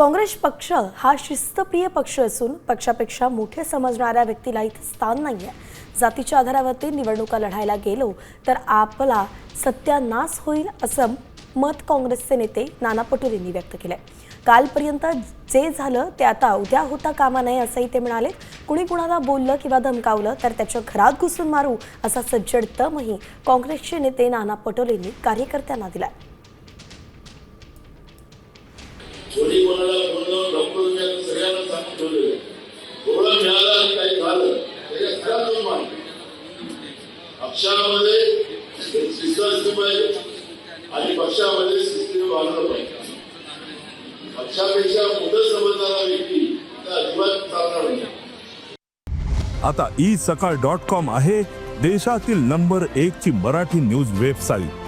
काँग्रेस पक्ष हा शिस्तप्रिय पक्ष असून पक्षापेक्षा मोठे समजणाऱ्या व्यक्तीला इथे स्थान नाही आहे जातीच्या आधारावरती निवडणुका लढायला गेलो तर आपला सत्यानाश होईल असं मत काँग्रेसचे नेते नाना पटोलेंनी व्यक्त केलंय. कालपर्यंत जे झालं ते आता उद्या होता कामा नये असंही ते म्हणाले. कुणी कुणाला बोललं किंवा धमकावलं तर त्याच्या घरात घुसून मारू असा सज्जड तमही काँग्रेसचे नेते नाना पटोलेंनी कार्यकर्त्यांना दिलाय. कोणी कोणाला बोलणं डॉक्टर मी सगळ्यांना सांगून ठेवलेलं आहे. थोडं मिळालं आणि काही झालं त्याच्या खरा दोन मान पक्षामध्ये शिस्त असली पाहिजे आणि पक्षामध्ये शिस्तीने वागलं पाहिजे. पक्षापेक्षा मोठं समजणारा व्यक्ती अजिबात चालणार नाही. आता ई सकाळ डॉट कॉम आहे देशातील नंबर एक ची मराठी न्यूज वेबसाईट.